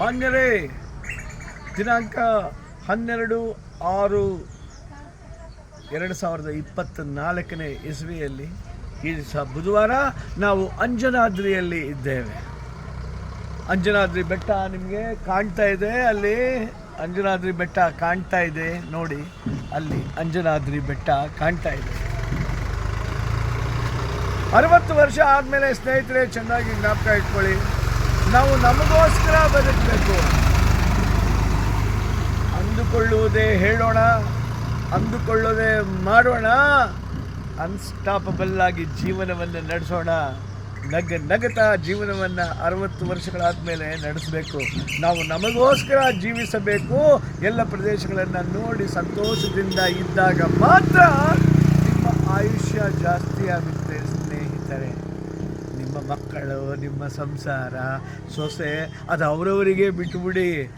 ಮಾನ್ಯರೇ, ದಿನಾಂಕ ಹನ್ನೆರಡು ಆರು ಎರಡು ಸಾವಿರದ ಇಪ್ಪತ್ತ ನಾಲ್ಕನೇ ಇಸ್ವಿಯಲ್ಲಿ ಈ ದಿವಸ ಬುಧವಾರ ನಾವು ಅಂಜನಾದ್ರಿಯಲ್ಲಿ ಇದ್ದೇವೆ. ಅಂಜನಾದ್ರಿ ಬೆಟ್ಟ ನಿಮಗೆ ಕಾಣ್ತಾ ಇದೆ, ಅಲ್ಲಿ ಅಂಜನಾದ್ರಿ ಬೆಟ್ಟ ಕಾಣ್ತಾ ಇದೆ, ನೋಡಿ, ಅಲ್ಲಿ ಅಂಜನಾದ್ರಿ ಬೆಟ್ಟ ಕಾಣ್ತಾ ಇದೆ. ಅರವತ್ತು ವರ್ಷ ಆದಮೇಲೆ ಸ್ನೇಹಿತರೆ, ಚೆನ್ನಾಗಿ ಜ್ಞಾಪಕ ಇಟ್ಕೊಳ್ಳಿ. ನಾವು ನಮಗೋಸ್ಕರ ಬದುಕಬೇಕು. ಅಂದುಕೊಳ್ಳುವುದೇ ಹೇಳೋಣ ಅಂದುಕೊಳ್ಳೋದೇ ಮಾಡೋಣ. ಅನ್ಸ್ಟಾಪಬಲ್ ಆಗಿ ಜೀವನವನ್ನು ನಡೆಸೋಣ. ನಗ, ನಗತ ಜೀವನವನ್ನು ಅರವತ್ತು ವರ್ಷಗಳಾದ ಮೇಲೆ ನಡೆಸಬೇಕು. ನಾವು ನಮಗೋಸ್ಕರ ಜೀವಿಸಬೇಕು. ಎಲ್ಲ ಪ್ರದೇಶಗಳನ್ನು ನೋಡಿ ಸಂತೋಷದಿಂದ ಇದ್ದಾಗ ಮಾತ್ರ ನಿಮ್ಮ ಆಯುಷ್ಯ ಜಾಸ್ತಿ ಆಗುತ್ತೆ ಸ್ನೇಹಿತರೆ ನಿಮ್ಮ ಮಕ್ಕಳು, ನಿಮ್ಮ ಸಂಸಾರ, ಸೊಸೆ, ಅದು ಅವರವರಿಗೆ ಬಿಟ್ಟುಬಿಡಿ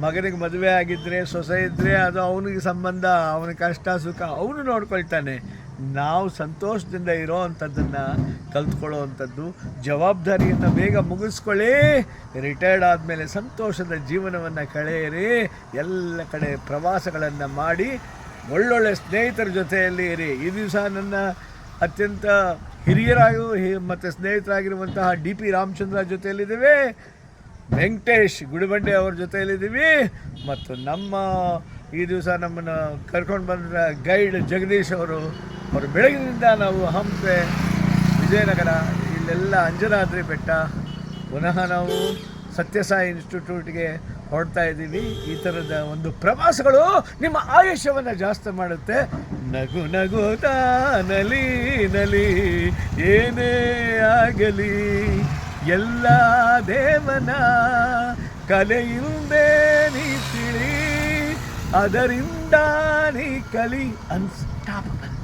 ಮಗನಿಗೆ ಮದುವೆ ಆಗಿದ್ದರೆ ಸೊಸೆ ಇದ್ದರೆ ಅದು ಅವನಿಗೆ ಸಂಬಂಧ, ಅವನ ಕಷ್ಟ, ಸುಖ, ಅವನು ನೋಡ್ಕೊಳ್ತಾನೆ. ನಾವು ಸಂತೋಷದಿಂದ ಇರೋ ಅಂಥದ್ದನ್ನು ಕಲ್ತ್ಕೊಳ್ಳೋ ಜವಾಬ್ದಾರಿಯನ್ನು ಬೇಗ ಮುಗಿಸ್ಕೊಳ್ಳಿ. ರಿಟೈರ್ಡ್ ಆದಮೇಲೆ ಸಂತೋಷದ ಜೀವನವನ್ನು ಕಳೆಯಿರಿ. ಎಲ್ಲ ಕಡೆ ಪ್ರವಾಸಗಳನ್ನು ಮಾಡಿ ಒಳ್ಳೊಳ್ಳೆ ಸ್ನೇಹಿತರ ಜೊತೆಯಲ್ಲಿ ಇರಿ. ಈ ದಿವಸ ನನ್ನ ಅತ್ಯಂತ ಹಿರಿಯರಾಗಿ ಮತ್ತು ಸ್ನೇಹಿತರಾಗಿರುವಂತಹ ಡಿ ಪಿ ರಾಮಚಂದ್ರ ಜೊತೆಯಲ್ಲಿದ್ದೀವಿ. ವೆಂಕಟೇಶ್ ಗುಡಿಬಂಡೆ ಅವ್ರ ಜೊತೆಯಲ್ಲಿದ್ದೀವಿ. ಮತ್ತು ನಮ್ಮ ಈ ದಿವಸ ನಮ್ಮನ್ನು ಕರ್ಕೊಂಡು ಬಂದ ಗೈಡ್ ಜಗದೀಶ್ ಅವರು ಅವರು ಬೆಳಗಿನಿಂದ ನಾವು ಹಂಪೆ, ವಿಜಯನಗರ, ಇಲ್ಲೆಲ್ಲ ಅಂಜನಾದ್ರಿ ಬೆಟ್ಟ, ಪುನಃ ನಾವು ಸತ್ಯಸಾಯಿ ಇನ್ಸ್ಟಿಟ್ಯೂಟ್ಗೆ ಹೊರಡ್ತಾ ಇದ್ದೀವಿ. ಈ ಥರದ ಒಂದು ಪ್ರವಾಸಗಳು ನಿಮ್ಮ ಆಯುಷ್ಯವನ್ನು ಜಾಸ್ತಿ ಮಾಡುತ್ತೆ. ನಗು ನಗುತ್ತಾ ನಲಿ ನಲಿ, ಏನೇ ಆಗಲಿ, ಎಲ್ಲ ದೇವನ ಕಲೆಯಿಂದೇ ನೀ ತಿಳಿ ಅದರಿಂದ ನೀ ಕಲಿ. ಅನ್ಸ್ಟಾಪಬಲ್